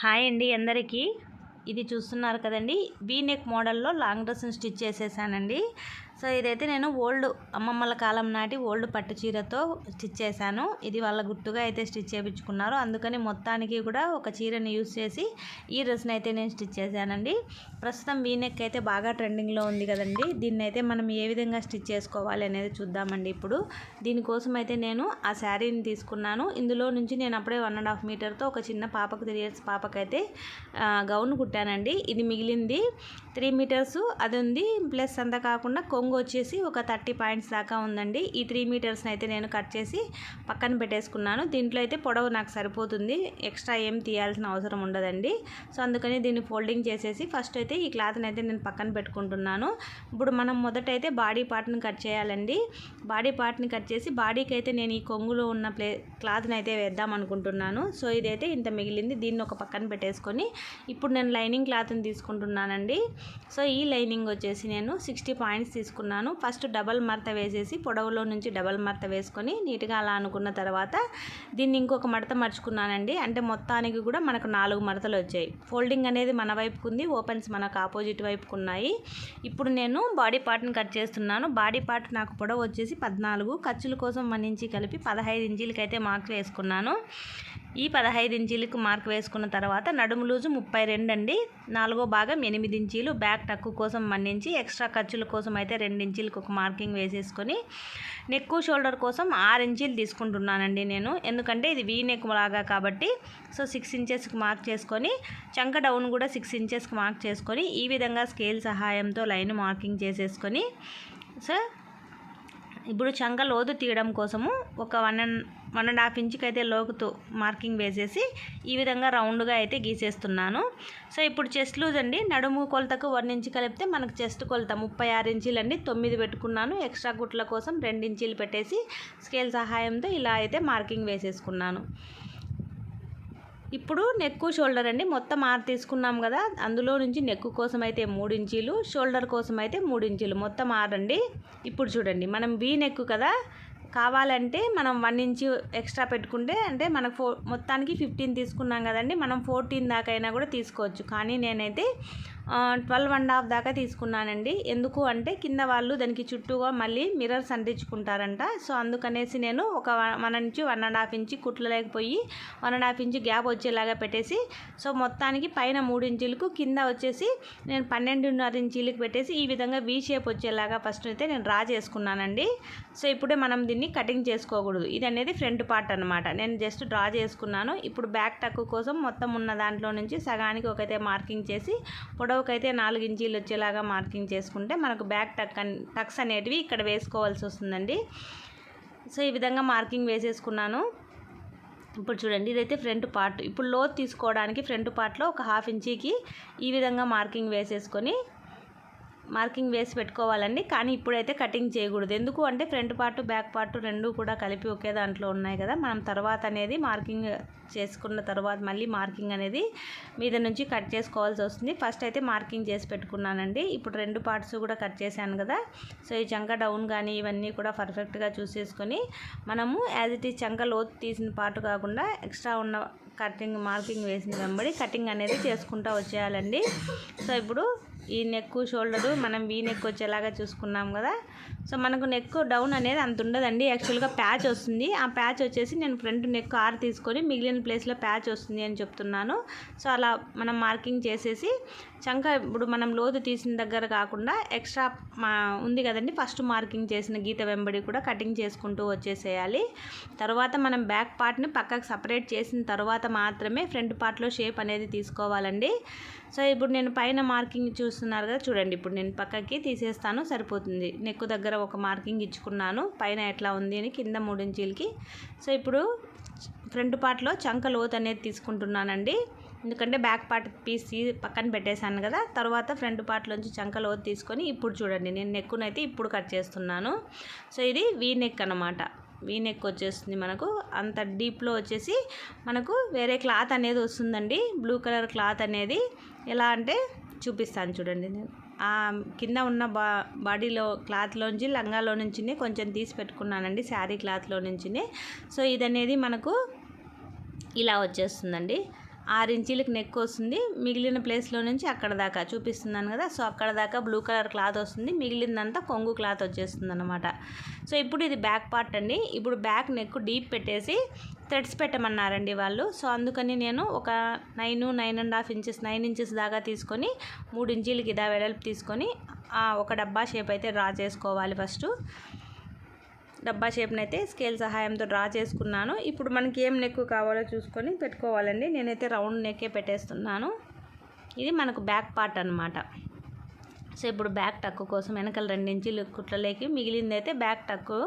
Hi అండి అందరికీ. ఇది చూస్తున్నారు కదండి వీ నెక్ మోడల్లో లాంగ్ డ్రెస్ని స్టిచ్ చేసేసానండి. సో ఇదైతే నేను ఓల్డ్ అమ్మమ్మల కాలం నాటి ఓల్డ్ పట్టు చీరతో స్టిచ్ చేశాను. ఇది వాళ్ళ గుట్టుగా అయితే స్టిచ్ చేయించుకున్నారు అందుకని మొత్తానికి కూడా ఒక చీరని యూస్ చేసి ఈ డ్రెస్ని అయితే నేను స్టిచ్ చేశానండి. ప్రస్తుతం వీనెక్ అయితే బాగా ట్రెండింగ్లో ఉంది కదండి. దీన్ని అయితే మనం ఏ విధంగా స్టిచ్ చేసుకోవాలి అనేది చూద్దామండి ఇప్పుడు. దీనికోసం అయితే నేను ఆ శారీని తీసుకున్నాను. ఇందులో నుంచి నేను అప్పుడే వన్ అండ్ హాఫ్ మీటర్తో ఒక చిన్న పాపకు త్రీ ఇయర్స్ పాపకైతే గౌన్ కుట్టానండి. ఇది మిగిలింది త్రీ మీటర్స్. అది ఉంది ప్లస్ అంతా కాకుండా కొంగు వచ్చేసి ఒక థర్టీ పాయింట్స్ దాకా ఉందండి. ఈ త్రీ మీటర్స్ని అయితే నేను కట్ చేసి పక్కన పెట్టేసుకున్నాను. దీంట్లో అయితే పొడవు నాకు సరిపోతుంది. ఎక్స్ట్రా ఏం తీయాల్సిన అవసరం ఉండదండి. సో అందుకని దీన్ని ఫోల్డింగ్ చేసేసి ఫస్ట్ అయితే ఈ క్లాత్ని అయితే నేను పక్కన పెట్టుకుంటున్నాను. ఇప్పుడు మనం మొదట అయితే బాడీ పార్ట్ని కట్ చేయాలండి. బాడీ పార్ట్ని కట్ చేసి బాడీకి అయితే నేను ఈ కొంగులో ఉన్న ప్లే క్లాత్ని అయితే వేద్దాం అనుకుంటున్నాను. సో ఇదైతే ఇంత మిగిలింది. దీన్ని ఒక పక్కన పెట్టేసుకొని ఇప్పుడు నేను లైనింగ్ క్లాత్ని తీసుకుంటున్నానండి. సో ఈ లైనింగ్ వచ్చేసి నేను సిక్స్టీ పాయింట్స్ తీసుకున్నాను. ఫస్ట్ డబల్ మడత వేసేసి పొడవులో నుంచి డబల్ మడత వేసుకొని నీట్గా అలా అనుకున్న తర్వాత దీన్ని ఇంకొక మడత మర్చుకున్నానండి అంటే మొత్తానికి కూడా మనకు నాలుగు మడతలు వచ్చాయి. ఫోల్డింగ్ అనేది మన వైపుకు ఉంది ఓపెన్స్ మనకు ఆపోజిట్ వైపుకు ఉన్నాయి. ఇప్పుడు నేను బాడీ పార్ట్ని కట్ చేస్తున్నాను. బాడీ పార్ట్ నాకు పొడవు వచ్చేసి పద్నాలుగు. ఖర్చుల కోసం వన్ ఇంచి కలిపి పదహైదు ఇంచీలకైతే అయితే మార్క్ వేసుకున్నాను. ఈ పదహైదు ఇంచీలకు మార్క్ వేసుకున్న తర్వాత నడుము లూజు ముప్పై రెండు అండి. నాలుగో భాగం ఎనిమిది ఇంచీలు. బ్యాక్ టక్కు కోసం మన్నించి ఎక్స్ట్రా ఖర్చుల కోసం అయితే రెండు ఇంచీలకు ఒక మార్కింగ్ వేసేసుకొని నెక్ షోల్డర్ కోసం ఆరు ఇంచీలు తీసుకుంటున్నానండి నేను. ఎందుకంటే ఇది వీ నెక్ లాగా కాబట్టి సో సిక్స్ ఇంచెస్కి మార్క్ చేసుకొని చంక డౌన్ కూడా సిక్స్ ఇంచెస్కి మార్క్ చేసుకొని ఈ విధంగా స్కేల్ సహాయంతో లైన్ మార్కింగ్ చేసేసుకొని సో ఇప్పుడు చంక లోతు తీయడం కోసము ఒక one and one and half ఇంచ్కి అయితే లోతుతో మార్కింగ్ వేసేసి ఈ విధంగా రౌండ్గా అయితే గీసేస్తున్నాను. సో ఇప్పుడు చెస్ట్ లూజ్ అండి. నడుము కొలతకు వన్ ఇంచు కలిపితే మనకు చెస్ట్ కొలత ముప్పై ఆరు ఇంచీలు అండి తొమ్మిది పెట్టుకున్నాను. ఎక్స్ట్రా గుట్ల కోసం రెండు ఇంచీలు పెట్టేసి స్కేల్ సహాయంతో ఇలా అయితే మార్కింగ్ వేసేసుకున్నాను. ఇప్పుడు నెక్ షోల్డర్ అండి. మొత్తం ఆరు తీసుకున్నాం కదా. అందులో నుంచి నెక్ కోసం అయితే మూడు ఇంచీలు షోల్డర్ కోసం అయితే మూడు ఇంచీలు. మొత్తం ఆరు అండి. ఇప్పుడు చూడండి. మనం వీ నెక్ కదా. కావాలంటే మనం వన్ ఇంచు ఎక్స్ట్రా పెట్టుకుంటే అంటే మనకు ఫో మొత్తానికి ఫిఫ్టీన్ తీసుకున్నాం కదండి. మనం ఫోర్టీన్ దాకా అయినా కూడా తీసుకోవచ్చు. కానీ నేనైతే ట్వెల్వ్ అండ్ హాఫ్ దాకా తీసుకున్నానండి. ఎందుకు అంటే కింద వాళ్ళు దానికి చుట్టూగా మళ్ళీ మిర్రర్స్ అంటించుకుంటారంట. సో అందుకనేసి నేను ఒక వన్ నుంచి వన్ అండ్ హాఫ్ ఇంచు కుట్లు లేకపోయి one and half inch gap వచ్చేలాగా పెట్టేసి సో మొత్తానికి పైన మూడు ఇంచులకు కింద వచ్చేసి నేను పన్నెండున్నర ఇంచీలకు పెట్టేసి ఈ విధంగా వీ షేప్ వచ్చేలాగా ఫస్ట్ అయితే నేను డ్రా చేసుకున్నానండి. సో ఇప్పుడే మనం దీన్ని కటింగ్ చేసుకోకూడదు. ఇది అనేది ఫ్రంట్ పార్ట్ అనమాట నేను జస్ట్ డ్రా చేసుకున్నాను. ఇప్పుడు బ్యాక్ టక్ కోసం మొత్తం ఉన్న దాంట్లో నుంచి సగానికి ఒకతే మార్కింగ్ చేసి పొడవుకైతే నాలుగు ఇంచీలు వచ్చేలాగా మార్కింగ్ చేసుకుంటే మనకు బ్యాక్ టక్ టక్స్ అనేటివి ఇక్కడ వేసుకోవాల్సి వస్తుందండి. సో ఈ విధంగా మార్కింగ్ వేసేసుకున్నాను. ఇప్పుడు చూడండి ఇదైతే ఫ్రంట్ పార్ట్. ఇప్పుడు లోత్ తీసుకోవడానికి ఫ్రంట్ పార్ట్లో ఒక హాఫ్ ఇంచీకి ఈ విధంగా మార్కింగ్ వేసేసుకొని మార్కింగ్ వేసి పెట్టుకోవాలండి. కానీ ఇప్పుడైతే కటింగ్ చేయకూడదు. ఎందుకు అంటే ఫ్రంట్ పార్ట్ బ్యాక్ పార్ట్ రెండు కూడా కలిపి ఒకే దాంట్లో ఉన్నాయి కదా. మనం తర్వాత అనేది మార్కింగ్ చేసుకున్న తర్వాత మళ్ళీ మార్కింగ్ అనేది మీద నుంచి కట్ చేసుకోవాల్సి వస్తుంది. ఫస్ట్ అయితే మార్కింగ్ చేసి పెట్టుకున్నానండి. ఇప్పుడు రెండు పార్ట్స్ కూడా కట్ చేశాను కదా. సో ఈ చంక డౌన్ కానీ ఇవన్నీ కూడా పర్ఫెక్ట్గా చూసేసుకొని మనము యాజ్ ఇట్ ఈజ్ చంక లోతు తీసిన పార్ట్ కాకుండా ఎక్స్ట్రా ఉన్న కటింగ్ మార్కింగ్ వేసిన వెంబడి కటింగ్ అనేది చేసుకుంటూ వచ్చేయాలండి. సో ఇప్పుడు ఈ నెక్ షోల్డరు మనం వీ నెక్ వచ్చేలాగా చూసుకున్నాం కదా. సో మనకు నెక్ డౌన్ అనేది అంత ఉండదండి. యాక్చువల్గా ప్యాచ్ వస్తుంది. ఆ ప్యాచ్ వచ్చేసి నేను ఫ్రంట్ నెక్ ఆర్ తీసుకొని మిగిలిన ప్లేస్లో ప్యాచ్ వస్తుంది అని చెప్తున్నాను. సో అలా మనం మార్కింగ్ చేసేసి చంక ఇప్పుడు మనం లోతు తీసిన దగ్గర కాకుండా ఎక్స్ట్రా మా ఉంది కదండి. ఫస్ట్ మార్కింగ్ చేసిన గీత వెంబడి కూడా కటింగ్ చేసుకుంటూ వచ్చేసేయాలి. తర్వాత మనం బ్యాక్ పార్ట్ని పక్కకు సపరేట్ చేసిన తర్వాత మాత్రమే ఫ్రంట్ పార్ట్లో షేప్ అనేది తీసుకోవాలండి. సో ఇప్పుడు నేను పైన మార్కింగ్ చూస్తున్నారు కదా చూడండి. ఇప్పుడు నేను పక్కకి తీసేస్తాను సరిపోతుంది. నెక్ దగ్గర ఒక మార్కింగ్ ఇచ్చుకున్నాను. పైన ఎట్లా ఉంది అని కింద మూడు ఇంచీలకి సో ఇప్పుడు ఫ్రంట్ పార్ట్లో చంక లోత్ అనేది తీసుకుంటున్నానండి. ఎందుకంటే బ్యాక్ పార్ట్ పీస్ పక్కన పెట్టేశాను కదా తర్వాత ఫ్రంట్ పార్ట్లోంచి చంక లోతు తీసుకొని ఇప్పుడు చూడండి. నేను నెక్కునైతే ఇప్పుడు కట్ చేస్తున్నాను. సో ఇది వీ నెక్ అనమాట వీనెక్ వచ్చేస్తుంది మనకు. అంత డీప్లో వచ్చేసి మనకు వేరే క్లాత్ అనేది వస్తుందండి. బ్లూ కలర్ క్లాత్ అనేది ఎలా అంటే చూపిస్తాను చూడండి నేను. ఆ కింద ఉన్న బా బాడీలో క్లాత్లోంచి లంగాలో నుంచి కొంచెం తీసి పెట్టుకున్నానండి శారీ క్లాత్లో నుంచి సో ఇది అనేది మనకు ఇలా వచ్చేస్తుందండి. ఆరు ఇంచీలకు నెక్ వస్తుంది. మిగిలిన ప్లేస్లో నుంచి అక్కడ దాకా చూపిస్తున్నాను కదా. సో అక్కడ దాకా బ్లూ కలర్ క్లాత్ వస్తుంది. మిగిలిందంతా కొంగు క్లాత్ వచ్చేస్తుంది అనమాట సో ఇప్పుడు ఇది బ్యాక్ పార్ట్ అండి. ఇప్పుడు బ్యాక్ నెక్ డీప్ పెట్టేసి థ్రెడ్స్ పెట్టమన్నారండి వాళ్ళు. సో అందుకని నేను ఒక nine nine and half inches nine inches దాకా తీసుకొని మూడు ఇంచీలకి ఇదా వెడల్పు తీసుకొని ఒక డబ్బా షేప్ అయితే డ్రా చేసుకోవాలి ఫస్ట్ డబ్బా షేప్ని అయితే స్కేల్ సహాయంతో డ్రా చేసుకున్నాను. ఇప్పుడు మనకి ఏం నెక్ కావాలో చూసుకొని పెట్టుకోవాలండి. నేనైతే రౌండ్ నెక్కే పెట్టేస్తున్నాను. ఇది మనకు బ్యాక్ పార్ట్ అనమాట సో ఇప్పుడు బ్యాక్ టక్కు కోసం వెనకాల రెండించీలు కుట్లలోకి మిగిలింది అయితే బ్యాక్ టక్కు.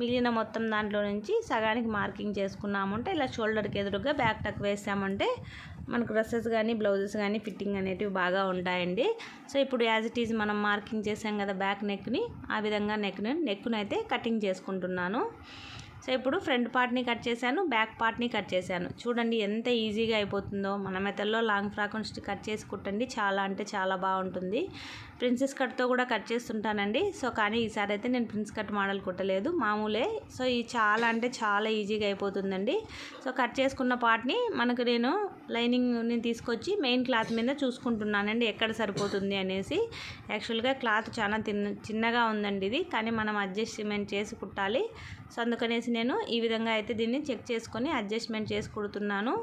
మిగిలిన మొత్తం దాంట్లో నుంచి సగానికి మార్కింగ్ చేసుకున్నామంటే ఇలా షోల్డర్కి ఎదురుగా బ్యాక్ టక్ వేసామంటే మనకు డ్రెస్సెస్ కానీ బ్లౌజెస్ కానీ ఫిట్టింగ్ అనేటివి బాగా ఉంటాయండి. సో ఇప్పుడు యాజ్ ఇట్ ఈజ్ మనం మార్కింగ్ చేసాం కదా బ్యాక్ నెక్ని ఆ విధంగా నెక్ని నెక్ను అయితే కటింగ్ చేసుకుంటున్నాను. సో ఇప్పుడు ఫ్రంట్ పార్ట్ని కట్ చేశాను బ్యాక్ పార్ట్ని కట్ చేశాను. చూడండి ఎంత ఈజీగా అయిపోతుందో. మన మెతల్లో లాంగ్ ఫ్రాక్ కట్ చేసి కుట్టండి. చాలా అంటే చాలా బాగుంటుంది. ప్రిన్సెస్ కట్తో కూడా కట్ చేస్తుంటానండి. సో కానీ ఈసారి అయితే నేను ప్రిన్స్ కట్ మోడల్ కుట్టలేదు. మామూలే. సో ఇది చాలా అంటే చాలా ఈజీగా అయిపోతుందండి. సో కట్ చేసుకున్న పార్ట్ని మనకు నేను లైనింగ్ని తీసుకొచ్చి మెయిన్ క్లాత్ మీద చూసుకుంటున్నానండి. ఎక్కడ సరిపోతుంది అనేసి. యాక్చువల్గా క్లాత్ చాలా తిన్న చిన్నగా ఉందండి ఇది. కానీ మనం అడ్జస్ట్మెంట్ చేసి కుట్టాలి. సో అందుకనేసి నేను ఈ విధంగా అయితే దీన్ని చెక్ చేసుకొని అడ్జస్ట్మెంట్ చేసి కుడుతున్నాను.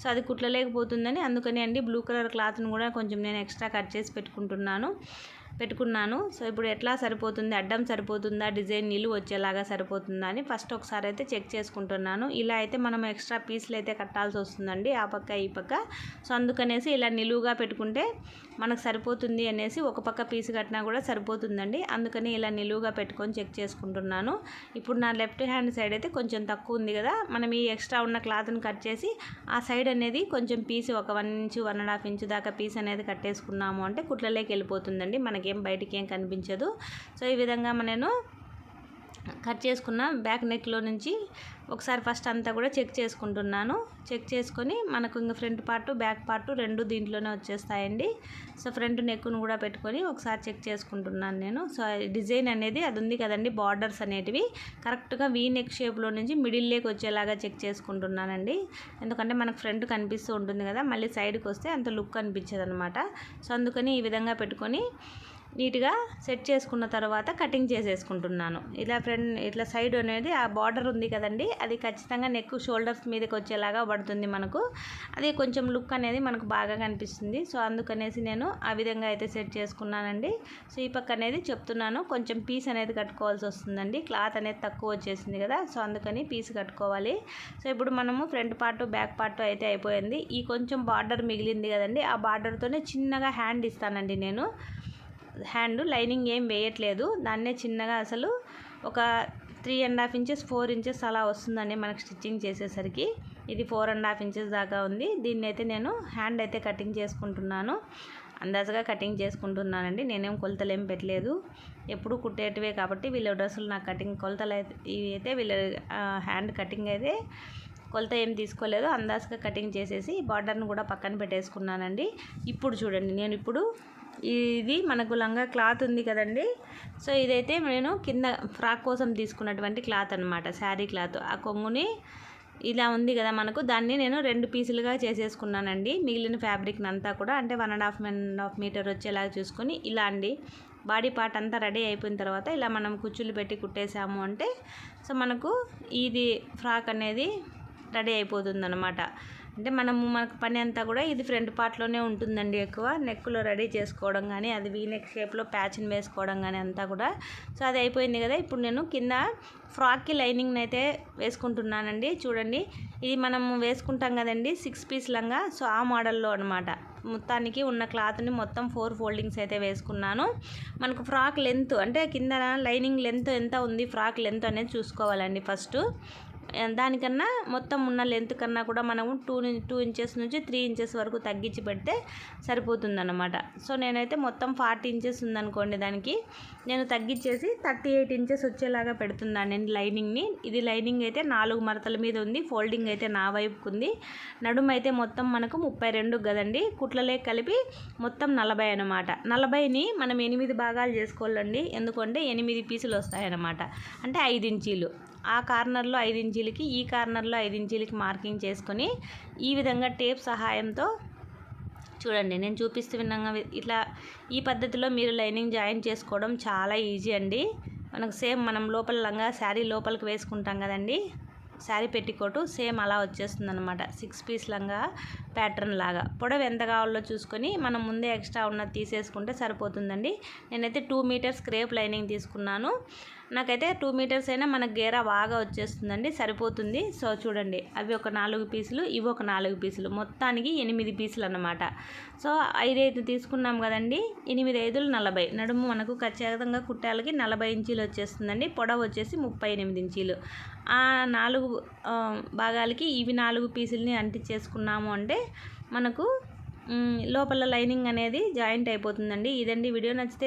సో అది కుట్లలేకపోతుందని అందుకని అండి బ్లూ కలర్ క్లాత్ని కూడా కొంచెం నేను ఎక్స్ట్రా కట్ చేసి పెట్టుకుంటున్నాను పెట్టుకున్నాను. సో ఇప్పుడు ఎట్లా సరిపోతుంది అడ్డం సరిపోతుందా డిజైన్ నిలువు వచ్చేలాగా సరిపోతుందా అని ఫస్ట్ ఒకసారి అయితే చెక్ చేసుకుంటున్నాను. ఇలా అయితే మనం ఎక్స్ట్రా పీసులు అయితే కట్టాల్సి వస్తుందండి ఆ పక్క ఈ పక్క. సో అందుకనేసి ఇలా నిలువుగా పెట్టుకుంటే మనకు సరిపోతుంది అనేసి ఒక పక్క పీస్ కట్టినా కూడా సరిపోతుందండి. అందుకని ఇలా నిలువుగా పెట్టుకొని చెక్ చేసుకుంటున్నాను. ఇప్పుడు నా లెఫ్ట్ హ్యాండ్ సైడ్ అయితే కొంచెం తక్కువ ఉంది కదా. మనం ఈ ఎక్స్ట్రా ఉన్న క్లాత్ని కట్ చేసి ఆ సైడ్ అనేది కొంచెం పీస్ ఒక one inch one and half inch దాకా పీస్ అనేది కట్టేసుకున్నాము అంటే కుట్లలోకి వెళ్ళిపోతుందండి. మనకేం బయటికి ఏం కనిపించదు. సో ఈ విధంగా నేను కట్ చేసుకున్న బ్యాక్ నెక్లో నుంచి ఒకసారి ఫస్ట్ అంతా కూడా చెక్ చేసుకుంటున్నాను. చెక్ చేసుకొని మనకు ఇంకా ఫ్రంట్ పార్ట్ బ్యాక్ పార్ట్ రెండు దీంట్లోనే వచ్చేస్తాయండి. సో ఫ్రంట్ నెక్ను కూడా పెట్టుకొని ఒకసారి చెక్ చేసుకుంటున్నాను నేను. సో డిజైన్ అనేది అది ఉంది కదండి బార్డర్స్ అనేటివి. కరెక్ట్గా వీ నెక్ షేప్లో నుంచి మిడిల్లోకి వచ్చేలాగా చెక్ చేసుకుంటున్నానండి. ఎందుకంటే మనకు ఫ్రంట్ కనిపిస్తూ ఉంటుంది కదా మళ్ళీ సైడ్కి వస్తే అంత లుక్ అనిపించదు అనమాట సో అందుకని ఈ విధంగా పెట్టుకొని నీట్గా సెట్ చేసుకున్న తర్వాత కటింగ్ చేసేసుకుంటున్నాను. ఇలా ఫ్రంట్ ఇట్లా సైడ్ అనేది ఆ బార్డర్ ఉంది కదండి అది ఖచ్చితంగా నెక్ షోల్డర్స్ మీదకి వచ్చేలాగా పడుతుంది మనకు. అది కొంచెం లుక్ అనేది మనకు బాగా కనిపిస్తుంది. సో అందుకనేసి నేను ఆ విధంగా అయితే సెట్ చేసుకున్నానండి. సో ఈ పక్క అనేది చెప్తున్నాను కొంచెం పీస్ అనేది కట్టుకోవాల్సి వస్తుందండి. క్లాత్ అనేది తక్కువ వచ్చేసింది కదా సో అందుకని పీస్ కట్టుకోవాలి. సో ఇప్పుడు మనము ఫ్రంట్ పార్ట్ బ్యాక్ పార్ట్ అయితే అయిపోయింది. ఈ కొంచెం బార్డర్ మిగిలింది కదండి ఆ బార్డర్తోనే చిన్నగా హ్యాండ్ ఇస్తానండి నేను. హ్యాండ్ లైనింగ్ ఏం వేయట్లేదు. దాన్నే చిన్నగా అసలు ఒక three and half inches four inches అలా వస్తుందండి మనకు స్టిచ్చింగ్ చేసేసరికి. ఇది ఫోర్ అండ్ హాఫ్ ఇంచెస్ దాకా ఉంది. దీన్ని అయితే నేను హ్యాండ్ అయితే కటింగ్ చేసుకుంటున్నాను. అందాజుగా కటింగ్ చేసుకుంటున్నానండి. నేనేం కొలతలు ఏం పెట్టలేదు. ఎప్పుడు కుట్టేటివే కాబట్టి వీళ్ళ డ్రెస్సులు నాకు కటింగ్ కొలతలు అయితే ఇవి అయితే వీళ్ళ హ్యాండ్ కటింగ్ అయితే కొలత ఏం తీసుకోలేదు. అందాజుగా కటింగ్ చేసేసి బార్డర్ని కూడా పక్కన పెట్టేసుకున్నానండి. ఇప్పుడు చూడండి నేను ఇప్పుడు ఇది మనకు లంగా క్లాత్ ఉంది కదండి. సో ఇదైతే నేను కింద ఫ్రాక్ కోసం తీసుకున్నటువంటి క్లాత్ అనమాట శారీ క్లాత్. ఆ కొంగుని ఇలా ఉంది కదా మనకు. దాన్ని నేను రెండు పీసులుగా చేసేసుకున్నానండి. మిగిలిన ఫ్యాబ్రిక్ని అంతా కూడా అంటే one and half one and half metre వచ్చేలాగా చూసుకొని ఇలా అండి. బాడీ పార్ట్ అంతా రెడీ అయిపోయిన తర్వాత ఇలా మనం కుచ్చులు పెట్టి కుట్టేసాము అంటే సో మనకు ఇది ఫ్రాక్ అనేది రెడీ అయిపోతుంది అనమాట అంటే మనము మనకు పని అంతా కూడా ఇది ఫ్రంట్ పార్ట్లోనే ఉంటుందండి ఎక్కువ. నెక్లో రెడీ చేసుకోవడం కానీ అది వీ నెక్ షేప్లో ప్యాచ్ని వేసుకోవడం కానీ అంతా కూడా. సో అది అయిపోయింది కదా. ఇప్పుడు నేను కింద ఫ్రాక్కి లైనింగ్ని అయితే వేసుకుంటున్నానండి. చూడండి. ఇది మనము వేసుకుంటాం కదండి సిక్స్ పీస్ లంగా. సో ఆ మోడల్లో అనమాట మొత్తానికి ఉన్న క్లాత్ని మొత్తం ఫోర్ ఫోల్డింగ్స్ అయితే వేసుకున్నాను. మనకు ఫ్రాక్ లెంత్ అంటే కింద లైనింగ్ లెంత్ ఎంత ఉంది ఫ్రాక్ లెంత్ అనేది చూసుకోవాలండి ఫస్ట్. దానికన్నా మొత్తం ఉన్న లెంత్ కన్నా కూడా మనము టూ టూ ఇంచెస్ నుంచి త్రీ ఇంచెస్ వరకు తగ్గించి పెడితే సరిపోతుందన్నమాట. సో నేనైతే మొత్తం ఫార్టీ ఇంచెస్ ఉందనుకోండి దానికి. నేను తగ్గించేసి థర్టీ ఎయిట్ ఇంచెస్ వచ్చేలాగా పెడుతున్నాను నేను లైనింగ్ని ఇది లైనింగ్ అయితే నాలుగు మరతల మీద ఉంది ఫోల్డింగ్ అయితే నా వైపుకు ఉంది. నడుము అయితే మొత్తం మనకు ముప్పై రెండు కదండి. కుట్లలే కలిపి మొత్తం నలభై అనమాట నలభైని మనం ఎనిమిది భాగాలు చేసుకోవాలండి. ఎందుకంటే ఎనిమిది పీసులు వస్తాయన్నమాట. అంటే ఐదు ఇంచీలు. ఆ కార్నర్లో ఐదు ఇంచీలకి ఈ కార్నర్లో ఐదు ఇంచీలకి మార్కింగ్ చేసుకొని ఈ విధంగా టేప్ సహాయంతో చూడండి నేను చూపిస్తూ విధంగా ఇట్లా ఈ పద్ధతిలో మీరు లైనింగ్ జాయిన్ చేసుకోవడం చాలా ఈజీ అండి. మనకు సేమ్ మనం లోపల లంగా శారీ లోపలికి వేసుకుంటాం కదండి శారీ పెట్టికోటు సేమ్ అలా వచ్చేస్తుంది అనమాట సిక్స్ పీస్ లంగా ప్యాటర్న్ లాగా. పొడవు ఎంత కావాలో చూసుకొని మనం ముందే ఎక్స్ట్రా ఉన్నది తీసేసుకుంటే సరిపోతుందండి. నేనైతే టూ మీటర్స్ క్రేప్ లైనింగ్ తీసుకున్నాను. నాకైతే టూ మీటర్స్ అయినా మనకు గేరా బాగా వచ్చేస్తుందండి సరిపోతుంది. సో చూడండి అవి ఒక నాలుగు పీసులు ఇవి ఒక నాలుగు పీసులు. మొత్తానికి ఎనిమిది పీసులు అన్నమాట సో ఐదు ఐదు తీసుకున్నాం కదండి ఎనిమిది ఐదులు నలభై. నడుము మనకు ఖచ్చితంగా కుట్టాలకి నలభై ఇంచీలు వచ్చేస్తుందండి పొడవు వచ్చేసి ముప్పై ఎనిమిది ఇంచీలు. ఆ నాలుగు భాగాలకి ఇవి నాలుగు పీసుల్ని అంటించేసుకున్నాము అంటే మనకు లోపల లైనింగ్ అనేది జాయింట్ అయిపోతుందండి. ఇదండి వీడియో నచ్చితే